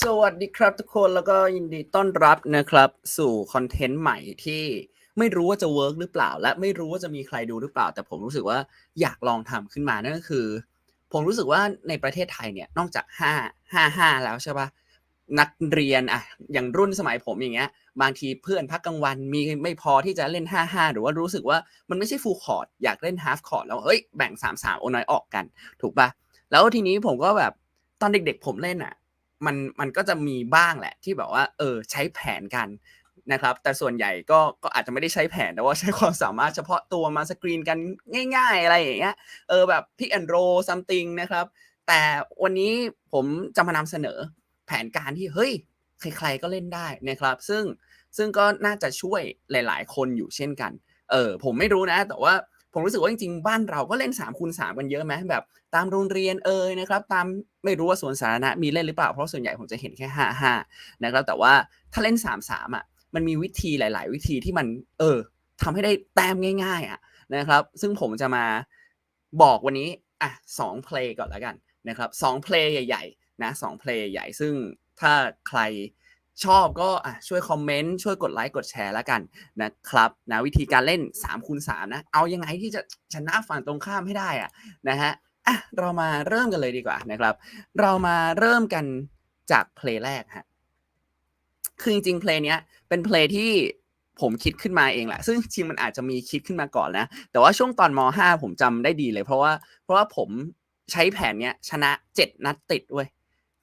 สวัสดีครับทุกคนแล้วก็ยินดีต้อนรับนะครับ สู่คอนเทนต์ใหม่ที่ไม่รู้ว่าจะเวิร์กหรือเปล่า และไม่รู้ว่าจะมีใครดูหรือเปล่า แต่ผมรู้สึกว่าอยากลองทำขึ้นมานั่นก็คือ ผมรู้สึกว่าในประเทศไทยเนี่ยนอกจากห้าห้าห้าแล้วใช่ปะนักเรียนอะอย่างรุ่นสมัยผมอย่างเงี้ย บางทีเพื่อนพักกลางวันมีไม่พอที่จะเล่น 5 5 หรือว่ารู้สึกว่ามันไม่ใช่ฟูลคอร์ดอยากเล่นฮาฟคอร์ดแล้วเฮ้ยแบ่ง 3 3 โอน้อยออกกัน ถูกปะแล้วทีนี้ผมก็แบบตอนเด็กๆผมเล่นอะ มันมันก็จะมีบ้างแหละที่แบบว่า เออใช้แผนกันนะครับ แต่ส่วนใหญ่ก็ก็อาจจะไม่ได้ใช้แผนแต่ว่าใช้ความสามารถเฉพาะตัวมาสกรีนกันง่าย ๆ อะไรอย่างเงี้ยเออแบบพิกแอนโรซัมติงนะครับ แต่วันนี้ผมจะมานำเสนอแผนการที่เฮ้ยใครๆก็เล่นได้นะครับ ซึ่งซึ่งก็น่าจะช่วยหลาย ๆ คนอยู่เช่นกันเออผมไม่รู้นะ แต่ว่า ผมรู้สึกว่าจริงๆ บ้านเราก็เล่น3คูณ3กันเยอะไหมแบบ ตามโรงเรียนเอ่ยนะครับ ตามไม่รู้ว่าสวนสาธารณะมีเล่นหรือเปล่า เพราะส่วนใหญ่ผมจะเห็นแค่5 5นะครับแต่ว่าถ้าเล่น3 3อะมันมีวิธีหลาย ๆ วิธีที่มันเออทำให้ได้แต้มง่าย ๆ อะนะครับ ซึ่งผมจะมาบอกวันนี้อะสองเพลงก่อนแล้วกันนะครับสองเพลงใหญ่ๆนะสองเพลงใหญ่ซึ่งถ้าใคร ชอบก็ช่วยคอมเมนต์ช่วยกดไลค์กดแชร์แล้วกันนะครับนะวิธีการเล่น3คูณ3นะ เอายังไงที่จะชนะฝั่งตรงข้ามให้ได้อะนะฮะอะเรามาเริ่มกันเลยดีกว่านะครับ เรามาเริ่มกันจากเพลงแรกฮะคือจริงๆเพลงเนี้ยเป็นเพลงที่ผมคิดขึ้นมาเองแหละ ซึ่งจริงมันอาจจะมีคิดขึ้นมาก่อนนะ แต่ว่าช่วงตอนม .5 ผมจำได้ดีเลย เพราะว่าเพราะว่าผมใช้แผนเนี้ยชนะเจ็ดนัดติดเว้ย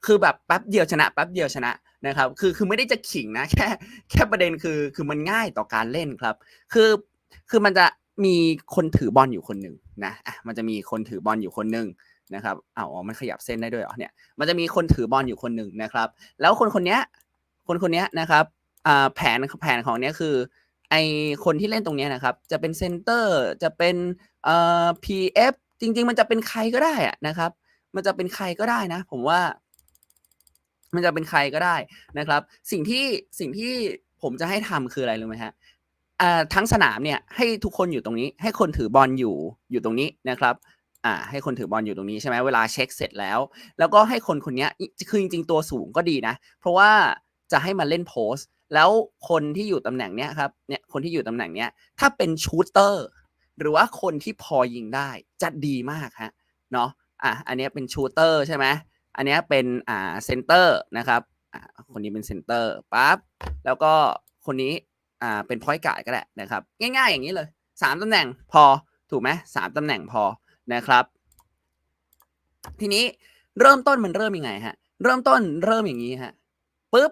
คือแบบแป๊บเดียวชนะแป๊บเดียวชนะ นะครับคือคือไม่ได้จะขิงนะแค่แค่ประเด็นคือคือมันง่ายต่อการเล่นครับ คือคือมันจะมีคนถือบอลอยู่คนหนึ่งนะอะมันจะมีคนถือบอลอยู่คนหนึ่งนะครับอ้าวมันขยับเส้นได้ด้วยเหรอเนี่ยมันจะมีคนถือบอลอยู่คนหนึ่งนะครับ แล้วคนคนเนี้ยคนคนเนี้ยนะครับอ่าแผนแผนของเนี้ยคือไอคนที่เล่นตรงเนี้ยนะครับ จะเป็นเซนเตอร์จะเป็นเอ่อ PF จริง ๆ มันจะเป็นใครก็ได้อะนะครับ มันจะเป็นใครก็ได้นะ ผมว่า มันจะเป็นใครก็ได้นะครับ สิ่งที่สิ่งที่ผมจะให้ทำคืออะไรรู้ไหมฮะทั้งสนามเนี่ยให้ทุกคนอยู่ตรงนี้ ให้คนถือบอลอยู่อยู่ตรงนี้นะครับอ่าให้คนถือบอลอยู่ตรงนี้ใช่ไหมเวลาเช็คเสร็จแล้ว แล้วก็ให้คนคนนี้คือจริงๆตัวสูงก็ดีนะ เพราะว่าจะให้มาเล่นโพสแล้วคนที่อยู่ตำแหน่งเนี้ยครับเนี่ยคนที่อยู่ตำแหน่งเนี้ยถ้าเป็นชูตเตอร์หรือว่าคนที่พอยิงได้จะดีมากฮะเนาะอะอันนี้เป็นชูตเตอร์ใช่ไหม อันนี้เป็นอ่าเซนเตอร์นะครับอ่าคนนี้เป็นเซนเตอร์ปั๊บแล้วก็คนนี้อ่าเป็นพอยต์การ์ดก็ได้นะครับ ง่ายๆอย่างนี้เลยสามตำแหน่งพอถูกไหมสามตำแหน่งพอนะครับ ทีนี้เริ่มต้นมันเริ่มยังไงฮะเริ่มต้นเริ่มอย่างนี้ฮะปุ๊บ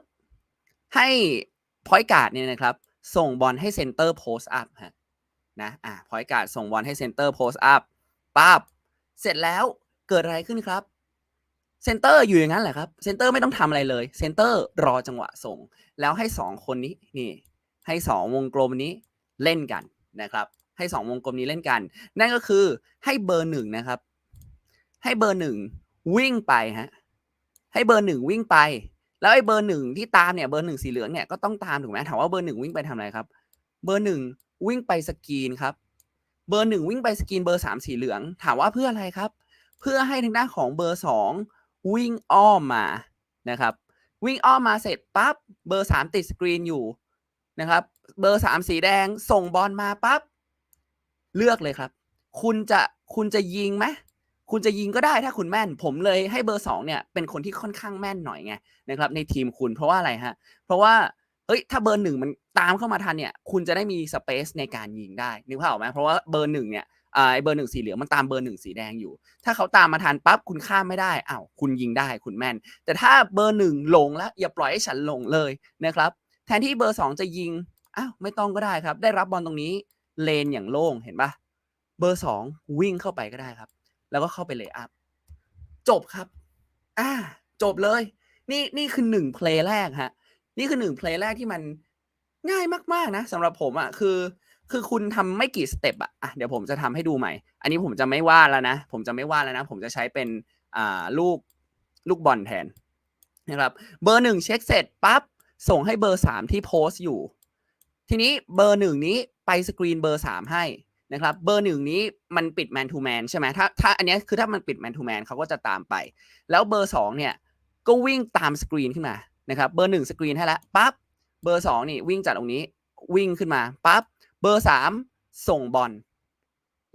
ให้พอยต์การ์ดเนี่ยนะครับ ส่งบอลให้เซนเตอร์โพสต์อัพฮะนะอ่าพอยต์การ์ดส่งบอลให้เซนเตอร์โพสต์อัพปั๊บเสร็จแล้วเกิดอะไรขึ้นครับ เซนเตอร์อยู่อย่างนั้นแหละครับเซนเตอร์ไม่ต้องทำอะไรเลยเซนเตอร์รอจังหวะส่ง แล้วให้สองคนนี้นี่ ให้สองวงกลมนี้เล่นกันนะครับ ให้สองวงกลมนี้เล่นกัน นั่นก็คือให้เบอร์หนึ่งนะครับ ให้เบอร์หนึ่งวิ่งไปฮะให้เบอร์หนึ่งวิ่งไป แล้วไอ้เบอร์หนึ่งที่ตามเนี่ยเบอร์หนึ่งสีเหลืองเนี่ยก็ต้องตามถูกไหมถามว่าเบอร์หนึ่งวิ่งไปทำอะไรครับ เบอร์หนึ่งวิ่งไปสกรีนครับ เบอร์หนึ่งวิ่งไปสกรีนเบอร์สามสีเหลือง ถามว่าเพื่ออะไรครับ เพื่อให้ทางด้านของเบอร์สอง วิ่งอ้อมมานะครับ วิ่งอ้อมมาเสร็จปั๊บเบอร์สามติดสกรีนอยู่นะครับ เบอร์สามสีแดงส่งบอลมาปั๊บเลือกเลยครับ คุณจะคุณจะยิงไหมคุณจะยิงก็ได้ถ้าคุณแม่น ผมเลยให้เบอร์สองเนี่ยเป็นคนที่ค่อนข้างแม่นหน่อยไงนะครับ ในทีมคุณเพราะว่าอะไรฮะ เพราะว่าเอ้ยถ้าเบอร์หนึ่งมันตามเข้ามาทันเนี่ย คุณจะได้มีสเปซในการยิงได้นึกภาพออกไหมเพราะว่าเบอร์หนึ่งเนี่ย ไอเบอร์หนึ่งสีเหลืองมันตามเบอร์หนึ่งสีแดงอยู่ ถ้าเขาตามมาทันปั๊บคุณข้ามไม่ได้อ้าวคุณยิงได้คุณแม่น แต่ถ้าเบอร์หนึ่งหลงแล้วอย่าปล่อยให้ฉันหลงเลยนะครับ แทนที่เบอร์สองจะยิงอ้าวไม่ต้องก็ได้ครับ ได้รับบอลตรงนี้เลนอย่างโล่งเห็นปะเบอร์สองวิ่งเข้าไปก็ได้ครับ แล้วก็เข้าไปเลยอัพจบครับ อ่า จบเลย นี่นี่คือหนึ่งเพลงแรกฮะ นี่คือหนึ่งเพลงแรกที่มันง่ายมาก ๆ นะสำหรับผมอะ่ะ คือ คือคุณทำไม่กี่สเต็ปอะอะเดี๋ยวผมจะทำให้ดูใหม่ อันนี้ผมจะไม่วาดแล้วนะ ผมจะไม่วาดแล้วนะ ผมจะใช้เป็นอ่าลูกลูกบอลแทนนะครับ เบอร์หนึ่งเช็คเสร็จปั๊บส่งให้เบอร์สามที่โพสต์อยู่ ทีนี้เบอร์หนึ่งนี้ไปสกรีนเบอร์สามให้นะครับ เบอร์หนึ่งนี้มันปิดแมนทูแมนใช่ไหมถ้าถ้าอันนี้คือถ้ามันปิดแมนทูแมนเขาก็จะตามไป แล้วเบอร์สองเนี่ยก็วิ่งตามสกรีนขึ้นมานะครับ เบอร์หนึ่งสกรีนให้แล้วปั๊บ เบอร์สองนี่วิ่งจากตรงนี้วิ่งขึ้นมาปั๊บ เบอร์สามส่งบอล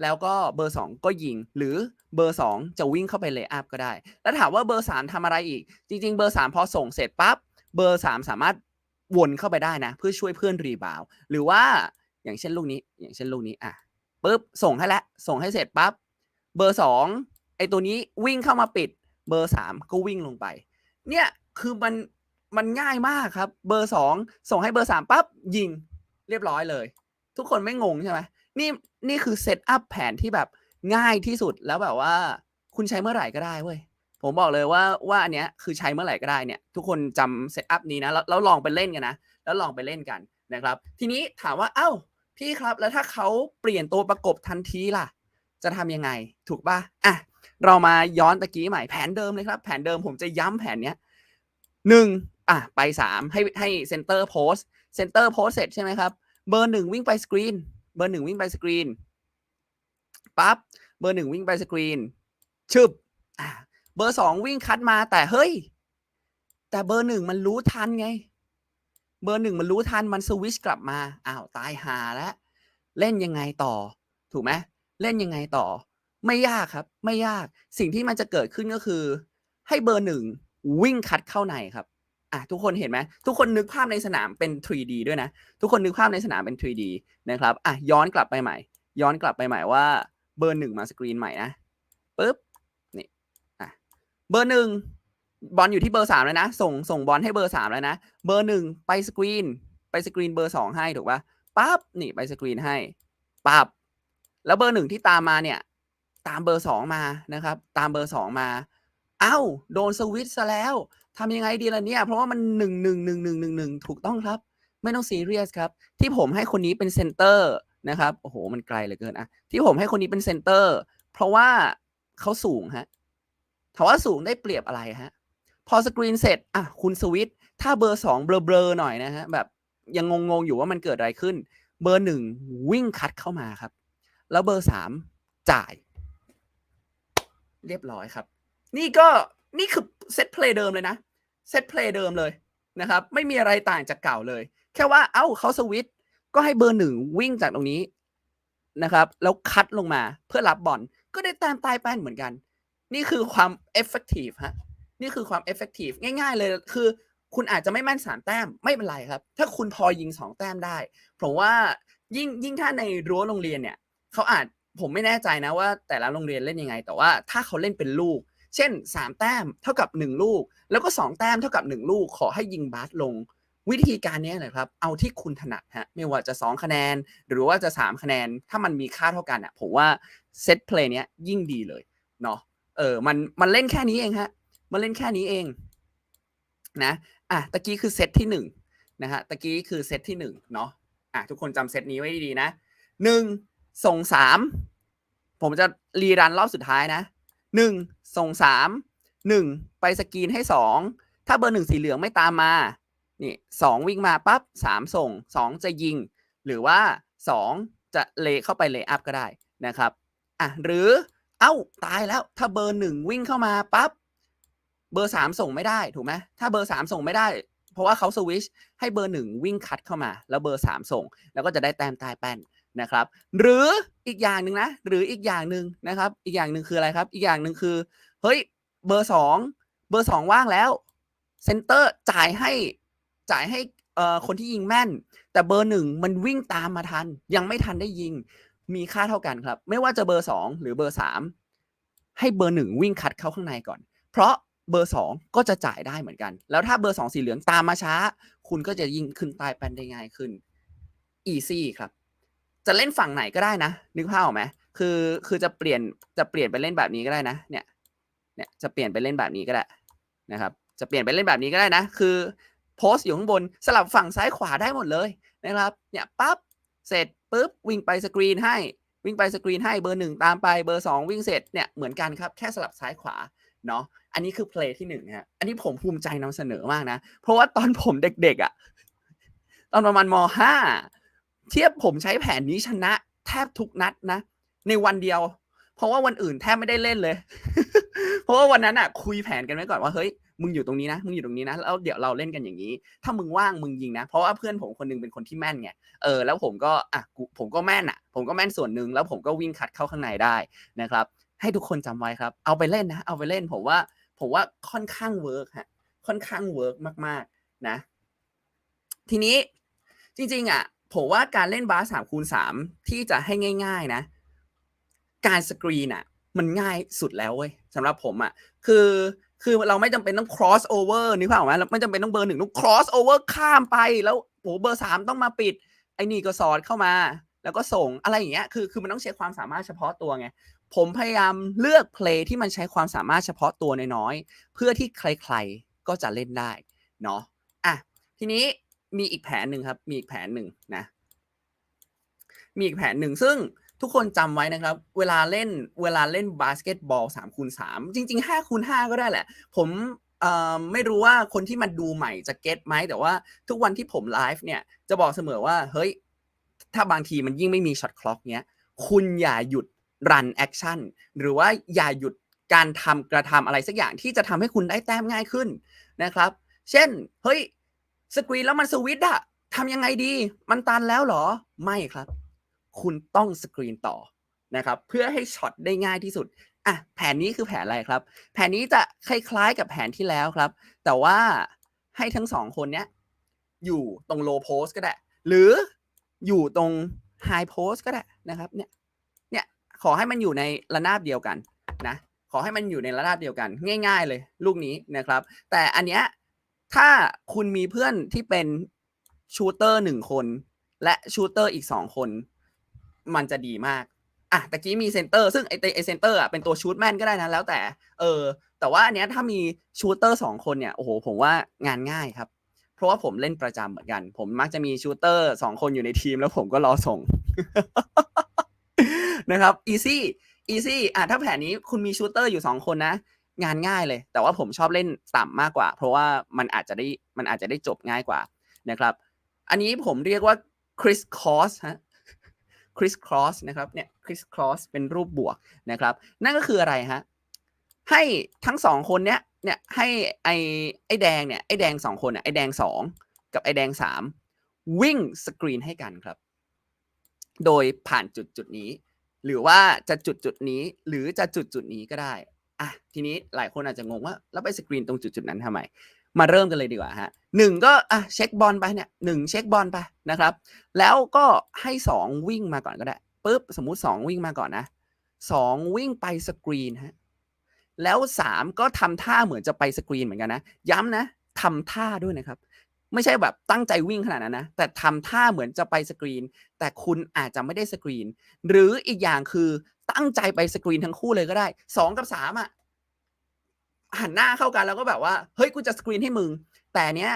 แล้วก็เบอร์สองก็ยิง หรือเบอร์สองจะวิ่งเข้าไปเลย์อัพก็ได้ แล้วถามว่าเบอร์สามทำอะไรอีก จริง ๆ เบอร์สามพอส่งเสร็จปั๊บเบอร์สามสามารถวนเข้าไปได้นะ เพื่อช่วยเพื่อนรีบาวหรือว่าอย่างเช่นลูกนี้ อย่างเช่นลูกนี้อะปุ๊บส่งให้แล้วส่งให้เสร็จปั๊บเบอร์สองไอตัวนี้วิ่งเข้ามาปิด เบอร์สามก็วิ่งลงไป เนี่ยคือมันมันง่ายมากครับ เบอร์สองส่งให้เบอร์สามปั๊บยิงเรียบร้อยเลย ทุกคนไม่งงใช่ไหมนี่นี่คือเซตอัพแผนที่แบบง่ายที่สุดแล้วแบบว่า คุณใช้เมื่อไหร่ก็ได้เว้ยผมบอกเลยว่าว่าอันเนี้ยคือใช้เมื่อไหร่ก็ได้เนี่ย ทุกคนจำเซตอัพนี้นะแล้วแล้วลองไปเล่นกันนะ แล้วลองไปเล่นกันนะครับ ทีนี้ถามว่าเอ้าพี่ครับแล้วถ้าเขาเปลี่ยนตัวประกบทันทีล่ะ จะทำยังไงถูกป่ะอะเรามาย้อนตะกี้ใหม่แผนเดิมเลยครับ แผนเดิมผมจะย้ำแผนเนี้ยหนึ่งอะไปสามให้ให้เซนเตอร์โพสเซนเตอร์โพสเสร็จใช่ไหมครับ เบอร์หนึ่งวิ่งไปสกรีน เบอร์หนึ่งวิ่งไปสกรีน ปั๊บ เบอร์หนึ่งวิ่งไปสกรีน ชึบ เบอร์สองวิ่งคัดมาแต่เฮ้ย แต่เบอร์หนึ่งมันรู้ทันไง เบอร์หนึ่งมันรู้ทันมันสวิชกลับมา อ้าวตายหาแล้ว เล่นยังไงต่อ ถูกไหม เล่นยังไงต่อ ไม่ยากครับ ไม่ยาก สิ่งที่มันจะเกิดขึ้นก็คือ ให้เบอร์หนึ่งวิ่งคัดเข้าในครับ อะทุกคนเห็นไหมทุกคนนึกภาพในสนามเป็น 3D ด้วยนะ ทุกคนนึกภาพในสนามเป็น 3D นะครับอะย้อนกลับไปใหม่ ย้อนกลับไปใหม่ว่าเบอร์หนึ่งมาสกรีนใหม่นะปุ๊บนี่อะเบอร์หนึ่งบอลอยู่ที่เบอร์สามแล้วนะ ส่งส่งบอลให้เบอร์สามแล้วนะ เบอร์หนึ่งไปสกรีน ไปสกรีนเบอร์สองให้ถูกปะปั๊บนี่ไปสกรีนให้ปั๊บแล้วเบอร์หนึ่งที่ตามมาเนี่ย ตามเบอร์สองมานะครับ ตามเบอร์สองมา อ้าโดนสวิตช์ซะแล้วทำยังไงดีล่ะเนี่ย เพราะว่ามันหนึ่งหนึ่งหนึ่งหนึ่งหนึ่งหนึ่งถูกต้องครับ ไม่ต้องซีเรียสครับ ที่ผมให้คนนี้เป็นเซนเตอร์นะครับโอ้โหมันไกลเหลือเกินอะที่ผมให้คนนี้เป็นเซนเตอร์ เพราะว่าเขาสูงฮะถามว่าสูงได้เปรียบอะไรฮะพอสกรีนเสร็จอะคุณสวิตช์ถ้าเบอร์สองเบลอๆหน่อยนะฮะแบบยังงงๆอยู่ว่ามันเกิดอะไรขึ้น เบอร์หนึ่งวิ่งคัดเข้ามาครับ แล้วเบอร์สามจ่าย เรียบร้อยครับ นี่ก็นี่คือเซตเพลย์เดิมเลยนะเซตเพลย์เดิมเลยนะครับไม่มีอะไรต่างจากเก่าเลย แค่ว่าเอ้าเขาสวิตช์ก็ให้เบอร์หนึ่งวิ่งจากตรงนี้นะครับ แล้วคัดลงมาเพื่อรับบอลก็ได้แต้มใต้แป้นเหมือนกัน นี่คือความ effective ฮะนี่คือความ effective ง่ายๆเลยคือ คุณอาจจะไม่แม่นสามแต้มไม่เป็นไรครับ ถ้าคุณพอยิงสองแต้มได้เพราะว่ายิ่งยิ่งถ้าในรั้วโรงเรียนเนี่ยเขาอาจผมไม่แน่ใจนะว่า แต่ละโรงเรียนเล่นยังไง แต่ว่าถ้าเขาเล่นเป็นลูก เช่น 3 แต้มเท่ากับ 1 ลูก แล้วก็ 2 แต้มเท่ากับ 1 ลูก ขอให้ยิงบาสลง วิธีการนี้นะครับ เอาที่คุณถนัดฮะ ไม่ว่าจะ 2 คะแนน หรือว่าจะ 3 คะแนน ถ้ามันมีค่าเท่ากันอะ ผมว่าเซตเพลย์เนี้ยยิ่งดีเลยเนาะ เออ มัน มันเล่นแค่นี้เองฮะ มันเล่นแค่นี้เอง นะ อะ ตะกี้คือเซตที่1นะฮะ ตะกี้คือเซตที่1เนาะ อะ ทุกคนจำเซตนี้ไว้ดีนะหนึ่งส่งสามผมจะรีรันรอบสุดท้ายนะ หนึ่งส่งสามหนึ่งไปสกรีนให้สองถ้าเบอร์หนึ่งสีเหลืองไม่ตามมานี่สองวิ่งมาปั๊บสามส่งสองจะยิง หรือว่าสองจะเลเข้าไปเลอัพก็ได้นะครับอะหรือเอ้าตายแล้วถ้าเบอร์หนึ่งวิ่งเข้ามาปั๊บเบอร์สามส่งไม่ได้ถูกไหมถ้าเบอร์สามส่งไม่ได้เพราะว่าเขาสวิชให้เบอร์หนึ่งวิ่งคัดเข้ามา แล้วเบอร์สามส่ง แล้วก็จะได้แต้มใต้แป้นนะครับ หรือ อีกอย่างหนึ่งนะ หรืออีกอย่างหนึ่งนะครับ อีกอย่างหนึ่งคืออะไรครับ อีกอย่างหนึ่งคือ เฮ้ย เบอร์สองเบอร์สองว่างแล้วเซนเตอร์จ่ายให้จ่ายให้เอ่อคนที่ยิงแม่น แต่เบอร์หนึ่งมันวิ่งตามมาทัน ยังไม่ทันได้ยิงมีค่าเท่ากันครับ ไม่ว่าจะเบอร์สองหรือเบอร์สามให้เบอร์หนึ่งวิ่งคัดเข้าข้างในก่อน เพราะเบอร์สองก็จะจ่ายได้เหมือนกัน แล้วถ้าเบอร์สองสีเหลืองตามมาช้า คุณก็จะยิงขึ้นใต้แป้นได้ง่ายขึ้น easy ครับ จะเล่นฝั่งไหนก็ได้นะ นึกภาพออกไหมคือคือจะเปลี่ยนจะเปลี่ยนไปเล่นแบบนี้ก็ได้นะ เนี่ย เนี่ยจะเปลี่ยนไปเล่นแบบนี้ก็ได้นะครับ จะเปลี่ยนไปเล่นแบบนี้ก็ได้นะ คือโพสต์อยู่ข้างบนสลับฝั่งซ้ายขวาได้หมดเลยนะครับ เนี่ยปั๊บเสร็จปุ๊บวิ่งไปสกรีนให้วิ่งไปสกรีนให้เบอร์หนึ่งตามไปเบอร์สองวิ่งเสร็จเนี่ยเหมือนกันครับแค่สลับซ้ายขวาเนาะอันนี้คือเพลย์ที่หนึ่งฮะอันนี้ผมภูมิใจนำเสนอมากนะ เพราะว่าตอนผมเด็กๆอะ่ะ ตอนประมาณมห้า เทียบผมใช้แผนนี้ชนะ แทบทุกนัดนะ ในวันเดียว เพราะว่าวันอื่นแทบไม่ได้เล่นเลย เพราะว่าวันนั้นอะ คุยแผนกันไว้ก่อนว่าเฮ้ยมึงอยู่ตรงนี้นะมึงอยู่ตรงนี้นะแล้วเดี๋ยวเราเล่นกันอย่างนี้ ถ้ามึงว่างมึงยิงนะ เพราะว่าเพื่อนผมคนหนึงเป็นคนที่แม่นไงเออแล้วผมก็อะผมก็แม่นอะ ผมก็แม่นส่วนหนึ่งแล้วผมก็วิ่งคัดเข้าข้างในได้นะครับ ให้ทุกคนจำไว้ครับ เอาไปเล่นนะ เอาไปเล่นผมว่า ผมว่าค่อนข้างเวิร์กฮะค่อนข้างเวิร์กมาก ๆ นะ ทีนี้จริง ๆ อะ ผมว่าการเล่นบาสสามคูณสามที่จะให้ง่าย ๆนะ การสกรีนอะมันง่ายสุดแล้วเว้ยสำหรับผมอะคือคือเราไม่จำเป็นต้อง cross over นึกภาพออกไหมเราไม่จำเป็นต้องเบอร์หนึ่งต้อง cross over ข้ามไปแล้วโหเบอร์สามต้องมาปิด ไอ้นี่ก็สอดเข้ามา แล้วก็ส่งอะไรอย่างเงี้ยคือคือมันต้องใช้ความสามารถเฉพาะตัวไงผมพยายามเลือกเพลงที่มันใช้ความสามารถเฉพาะตัวน้อยๆเพื่อที่ใครๆก็จะเล่นได้เนาะอะทีนี้ มีอีกแผนหนึ่งครับ มีอีกแผนหนึ่งนะ มีอีกแผนหนึ่งซึ่งทุกคนจำไว้นะครับ เวลาเล่นเวลาเล่นบาสเกตบอลสามคูณสามจริงๆห้าคูณห้าก็ได้แหละ ผมไม่รู้ว่าคนที่มาดูใหม่จะเก็ตไหมแต่ว่าทุกวันที่ผมไลฟ์เนี่ยจะบอกเสมอว่า เฮ้ย ถ้าบางทีมันยิ่งไม่มีช็อตคล็อกเนี้ยคุณอย่าหยุดรันแอคชั่นหรือว่าอย่าหยุดการทำกระทำอะไรสักอย่างที่จะทำให้คุณได้แต้มง่ายขึ้นนะครับ เช่น เฮ้ย สกรีนแล้วมันสวิตช์อะทำยังไงดี มันตันแล้วเหรอ ไม่ครับ คุณต้องสกรีนต่อนะครับ เพื่อให้ช็อตได้ง่ายที่สุดอะแผนนี้คือแผนอะไรครับ แผนนี้จะคล้ายๆกับแผนที่แล้วครับ แต่ว่าให้ทั้งสองคนเนี้ยอยู่ตรง low post ก็ได้ หรืออยู่ตรง high post ก็ได้นะครับเนี่ยเนี่ยขอให้มันอยู่ในระนาบเดียวกันนะขอให้มันอยู่ในระนาบเดียวกัน ง่าย ๆ เลย ลูกนี้นะครับ แต่อันเนี้ย ถ้าคุณมีเพื่อนที่เป็นชูเตอร์หนึ่งคน และชูเตอร์อีกสองคน มันจะดีมากอะตะกี้มีเซนเตอร์ซึ่งไอไอเซนเตอร์อะเป็นตัวชูตแมนก็ได้นะแล้วแต่ เออ แต่ว่าอันเนี้ยถ้ามีชูเตอร์สองคนเนี่ยโอ้โหผมว่างานง่ายครับ เพราะว่าผมเล่นประจำเหมือนกัน ผมมักจะมีชูเตอร์สองคนอยู่ในทีมแล้วผมก็รอส่งนะครับ easy easy อะถ้าแผนนี้คุณมีชูเตอร์อยู่สองคนนะ งานง่ายเลย แต่ว่าผมชอบเล่นต่ำมากกว่า เพราะว่ามันอาจจะได้มันอาจจะได้จบง่ายกว่านะครับ อันนี้ผมเรียกว่า Chris Cross ฮะ Chris Cross นะครับเนี่ย Chris Cross เป็นรูปบวกนะครับ นั่นก็คืออะไรฮะให้ทั้งสองคนเนี้ยเนี่ยให้ไอไอแดงเนี่ยไอแดงสองคนเนี่ยไอแดงสองกับไอแดงสามวิ่งสกรีนให้กันครับ โดยผ่านจุดจุดนี้ หรือว่าจะจุดจุดนี้หรือจะจุดจุดนี้ก็ได้ อะทีนี้หลายคนอาจจะงงว่าแล้วไปสกรีนตรงจุดจุดนั้นทำไม มาเริ่มกันเลยดีกว่าฮะหนึ่งก็อะเช็คบอลไปเนี่ยหนึ่งเช็คบอลไปนะครับ แล้วก็ให้สองวิ่งมาก่อนก็ได้ปุ๊บสมมุติสองวิ่งมาก่อนนะสองวิ่งไปสกรีนฮะแล้วสามก็ทำท่าเหมือนจะไปสกรีนเหมือนกันนะ ย้ำนะทำท่าด้วยนะครับ ไม่ใช่แบบตั้งใจวิ่งขนาดนั้นนะ แต่ทำท่าเหมือนจะไปสกรีน แต่คุณอาจจะไม่ได้สกรีน หรืออีกอย่างคือ ตั้งใจไปสกรีนทั้งคู่เลยก็ได้สองกับสามอะหันหน้าเข้ากันแล้วก็แบบว่าเฮ้ยกูจะสกรีนให้มึง แต่เนี้ย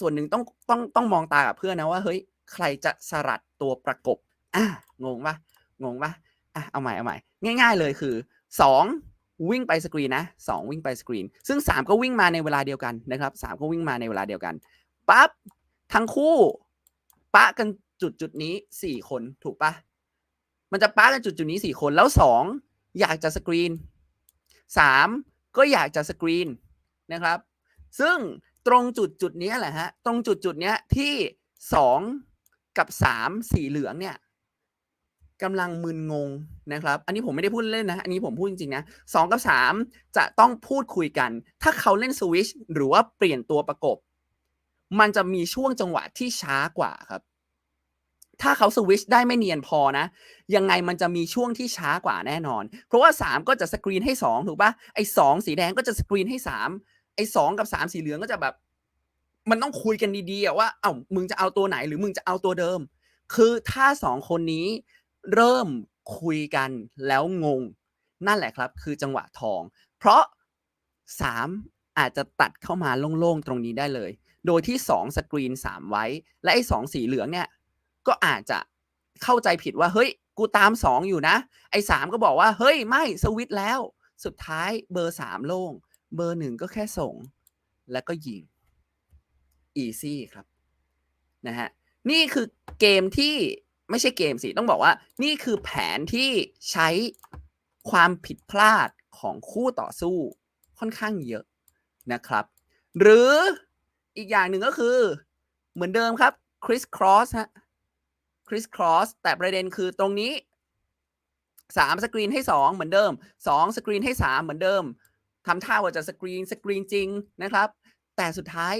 ส่วนหนึ่งต้องต้องต้องมองตากับเพื่อนนะว่าเฮ้ยใครจะสลัดตัวประกบอะงงปะงงปะอะเอาใหม่เอาใหม่ง่าย ๆ เลยคือสองวิ่งไปสกรีนนะสองวิ่งไปสกรีน ซึ่งสามก็วิ่งมาในเวลาเดียวกันนะครับสามก็วิ่งมาในเวลาเดียวกันปั๊บทั้งคู่ปะกันจุดจุดนี้สี่คนถูกปะ มันจะปะกันจุดจุดนี้สี่คนแล้วสองอยากจะสกรีนสามก็อยากจะสกรีนนะครับ ซึ่งตรงจุดจุดนี้แหละฮะตรงจุดจุดเนี้ยที่สองกับสามสีเหลืองเนี่ยกำลังมึนงงนะครับ อันนี้ผมไม่ได้พูดเล่นนะ อันนี้ผมพูดจริงๆนะสองกับสามจะต้องพูดคุยกัน ถ้าเขาเล่นสวิชหรือว่าเปลี่ยนตัวประกบ มันจะมีช่วงจังหวะที่ช้ากว่าครับ ถ้าเขาสวิชได้ไม่เนียนพอนะ ยังไงมันจะมีช่วงที่ช้ากว่าแน่นอน เพราะว่าสามก็จะสกรีนให้สองถูกปะไอ้สองสีแดงก็จะสกรีนให้สามไอ้สองกับสามสีเหลืองก็จะแบบ มันต้องคุยกันดีๆว่าเอ้ามึงจะเอาตัวไหนหรือมึงจะเอาตัวเดิม คือถ้าสองคนนี้เริ่มคุยกันแล้วงง นั่นแหละครับ คือจังหวะทอง เพราะสามอาจจะตัดเข้ามาโล่งๆตรงนี้ได้เลย โดยที่สองสกรีนสามไว้ และไอ้สองสีเหลืองเนี่ย ก็อาจจะเข้าใจผิดว่าเฮ้ยกูตามสองอยู่นะ ไอ้สามก็บอกว่าเฮ้ยไม่สวิตช์แล้ว สุดท้ายเบอร์สามโล่ง เบอร์หนึ่งก็แค่ส่ง แล้วก็ยิง easy ครับนะฮะนี่คือเกมที่ไม่ใช่เกมสิต้องบอกว่า นี่คือแผนที่ใช้ความผิดพลาดของคู่ต่อสู้ค่อนข้างเยอะนะครับ หรืออีกอย่างหนึ่งก็คือเหมือนเดิมครับ criss cross ฮะ criss cross แต่ประเด็นคือตรงนี้สามสกรีนให้สองเหมือนเดิมสองสกรีนให้สามเหมือนเดิมทำท่าว่าจะสกรีนสกรีนจริงนะครับ แต่สุดท้าย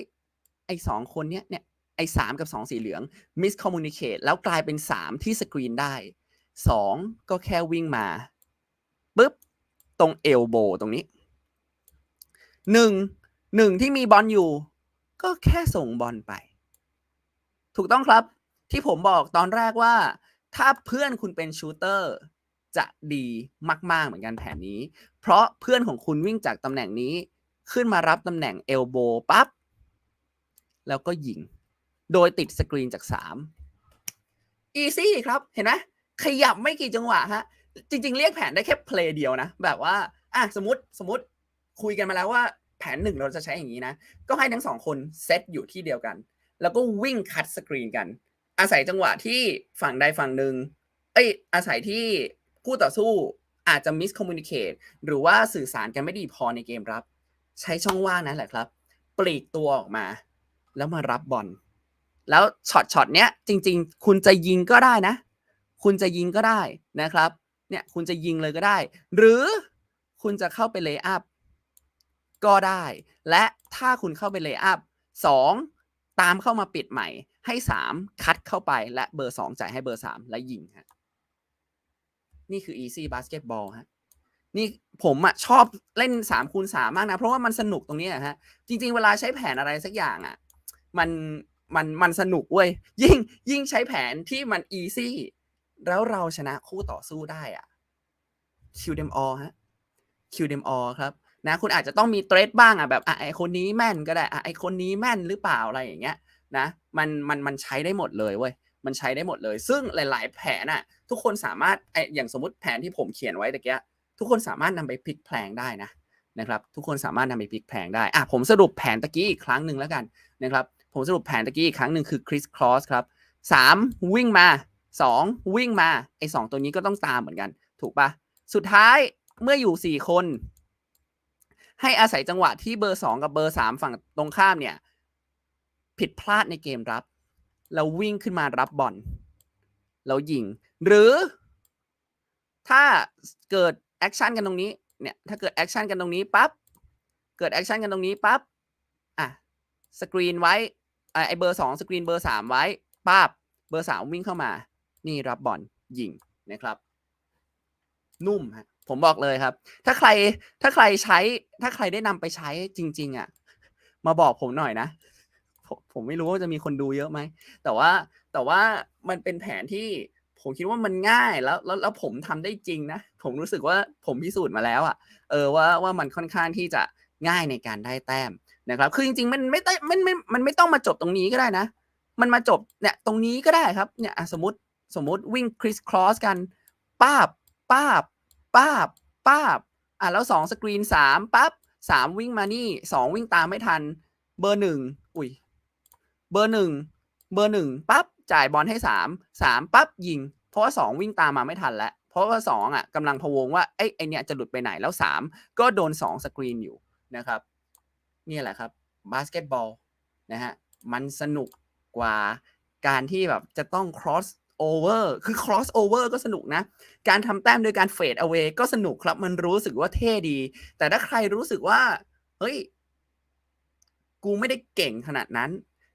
ไอ้สองคนเนี้ยเนี่ยไอ้สามกับสองสีเหลือง miscommunicate แล้วกลายเป็นสามที่สกรีนได้สองก็แค่วิ่งมาปุ๊บตรงเอลโบตรงนี้หนึ่งหนึ่งที่มีบอลอยู่ ก็แค่ส่งบอลไป ถูกต้องครับ ที่ผมบอกตอนแรกว่า ถ้าเพื่อนคุณเป็นชูเตอร์จะดีมาก ๆ เหมือนกันแผนนี้ เพราะเพื่อนของคุณวิ่งจากตำแหน่งนี้ ขึ้นมารับตำแหน่งเอลโบปั๊บ แล้วก็ยิง โดยติดสกรีนจาก3 easy ครับ เห็นไหมขยับไม่กี่จังหวะฮะ จริง ๆ เรียกแผนได้แค่เพลย์เดียวนะ แบบว่า อะ สมมติ สมมติคุยกันมาแล้วว่าแผนหนึ่งเราจะใช้อย่างนี้นะ ก็ให้ทั้งสองคนเซตอยู่ที่เดียวกัน แล้วก็วิ่งคัดสกรีนกัน อาศัยจังหวะที่ฝั่งใดฝั่งหนึ่งเอ้ยอาศัยที่คู่ต่อสู้อาจจะมิสคอมมูนิเคตหรือว่าสื่อสารกันไม่ดีพอในเกมรับ ใช้ช่องว่างนั่นแหละครับ ปลีกตัวออกมา แล้วมารับบอลแล้วช็อตช็อตเนี้ยจริง ๆ คุณจะยิงก็ได้นะ คุณจะยิงก็ได้นะครับ เนี่ยคุณจะยิงเลยก็ได้ หรือคุณจะเข้าไปเลย์อัพก็ได้ และถ้าคุณเข้าไปเลย์อัพสองตามเข้ามาปิดใหม่ ให้สามคัดเข้าไปและเบอร์สองจ่ายให้เบอร์สามและยิงฮะนี่คือ easy basketball ฮะนี่ผมอะชอบเล่นสามคูณสามมากนะ เพราะว่ามันสนุกตรงนี้ฮะจริง ๆ เวลาใช้แผนอะไรสักอย่างอะมันมันมันสนุกเว้ยยิ่งยิ่งใช้แผนที่มัน easy แล้วเราชนะคู่ต่อสู้ได้อะ kill them all ฮะ kill them all ครับนะคุณอาจจะต้องมีเทรดบ้างอะแบบอะไอคนนี้แม่นก็ได้อะไอคนนี้แม่นหรือเปล่าอะไรอย่างเงี้ย นะมันมันมันใช้ได้หมดเลยเว้ยมันใช้ได้หมดเลย ซึ่งหลาย ๆ แผนอะทุกคนสามารถไออย่างสมมติแผนที่ผมเขียนไว้ตะเกียทุกคนสามารถนำไปพลิกแพลงได้นะนะครับทุกคนสามารถนำไปพลิกแพลงได้อะผมสรุปแผนตะกี้อีกครั้งหนึ่งแล้วกันนะครับผมสรุปแผนตะกี้อีกครั้งหนึ่งคือ criss cross ครับสามวิ่งมาสองวิ่งมาไอสองตัวนี้ก็ต้องตามเหมือนกัน ถูกปะสุดท้ายเมื่ออยู่สี่คน ให้อาศัยจังหวะที่เบอร์สองกับเบอร์สามฝั่งตรงข้ามเนี่ย ผิดพลาดในเกมรับ แล้ววิ่งขึ้นมารับบอลแล้วยิง หรือ ถ้าเกิดแอคชั่นกันตรงนี้เนี่ยถ้าเกิดแอคชั่นกันตรงนี้ปั๊บเกิดแอคชั่นกันตรงนี้ปั๊บอะสกรีนไว้ไอเบอร์สองสกรีนเบอร์สามไว้ปั๊บเบอร์สามวิ่งเข้ามา นี่รับบอลยิงนะครับ นุ่มฮะผมบอกเลยครับ ถ้าใครถ้าใครใช้ ถ้าใครได้นำไปใช้จริง ๆอะ มาบอกผมหน่อยนะ ผมไม่รู้ว่าจะมีคนดูเยอะไหม แต่ว่าแต่ว่ามันเป็นแผนที่ผมคิดว่ามันง่ายแล้วแล้วแล้วผมทำได้จริงนะ ผมรู้สึกว่าผมพิสูจน์มาแล้วอะเออว่าว่ามันค่อนข้างที่จะง่ายในการได้แต้มนะครับ คือจริงๆมันไม่ได้มันไม่มันไม่ต้องมาจบตรงนี้ก็ได้นะ มันมาจบเนี่ยตรงนี้ก็ได้ครับเนี่ยสมมติสมมติวิ่ง criss cross กันป้าบป้าบป้าบป้าบอะแล้วสองสกรีนสามปั๊บสามวิ่งมานี่สองวิ่งตามไม่ทัน เบอร์หนึ่งอุ้ย เบอร์หนึ่งเบอร์หนึ่งปั๊บจ่ายบอลให้สามสามปั๊บยิง เพราะว่าสองวิ่งตามมาไม่ทันแล้ว เพราะว่าสองอะกำลังพะวงว่าไอ้ไอเนี้ยจะหลุดไปไหนแล้วสามก็โดนสองสกรีนอยู่นะครับนี่แหละครับบาสเกตบอลนะฮะมันสนุกกว่าการที่แบบจะต้อง cross over คือ cross over ก็สนุกนะ การทำแต้มโดยการ fade away ก็สนุกครับ มันรู้สึกว่าเท่ดี แต่ถ้าใครรู้สึกว่า เฮ้ย กูไม่ได้เก่งขนาดนั้น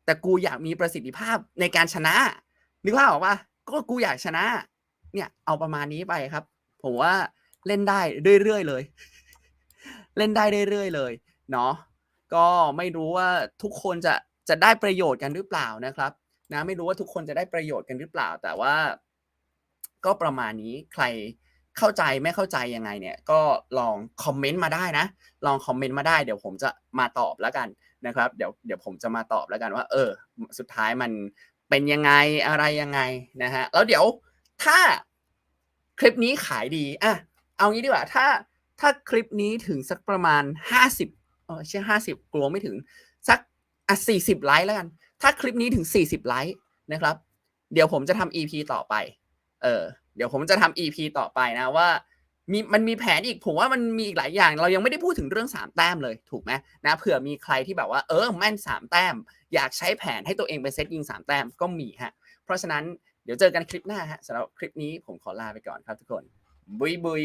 แต่กูอยากมีประสิทธิภาพในการชนะ นึกภาพออกปะก็กูอยากชนะ เนี่ย เอาประมาณนี้ไปครับ ผมว่าเล่นได้เรื่อยๆเลย เล่นได้เรื่อยๆเลยเนาะก็ไม่รู้ว่าทุกคนจะจะได้ประโยชน์กันหรือเปล่านะครับ นะไม่รู้ว่าทุกคนจะได้ประโยชน์กันหรือเปล่า แต่ว่า ก็ประมาณนี้ใครเข้าใจไม่เข้าใจยังไงเนี่ย ก็ลองคอมเมนต์มาได้นะ ลองคอมเมนต์มาได้เดี๋ยวผมจะมาตอบแล้วกัน นะครับ เดี๋ยวเดี๋ยวผมจะมาตอบแล้วกันว่า เออ สุดท้ายมันเป็นยังไงอะไรยังไงนะฮะแล้วเดี๋ยวถ้าคลิปนี้ขายดีอะเอางี้ดีกว่าถ้าถ้าคลิปนี้ถึงสักประมาณห้าสิบเออใช่ห้าสิบกลัวไม่ถึงสักอะสี่สิบไลค์แล้วกัน ถ้าคลิปนี้ถึงสี่สิบไลค์นะครับ เดี๋ยวผมจะทำ EP ต่อไป เออเดี๋ยวผมจะทำ EP ต่อไปนะว่า มีมันมีแผนอีกผมว่ามันมีอีกหลายอย่าง เรายังไม่ได้พูดถึงเรื่องสามแต้มเลยถูกไหมนะเผื่อมีใครที่แบบว่าเออแม่นสามแต้ม อยากใช้แผนให้ตัวเองไปเซตยิงสามแต้มก็มีฮะเพราะฉะนั้นเดี๋ยวเจอกันคลิปหน้าฮะสำหรับคลิปนี้ผมขอลาไปก่อนครับทุกคนบุยบุย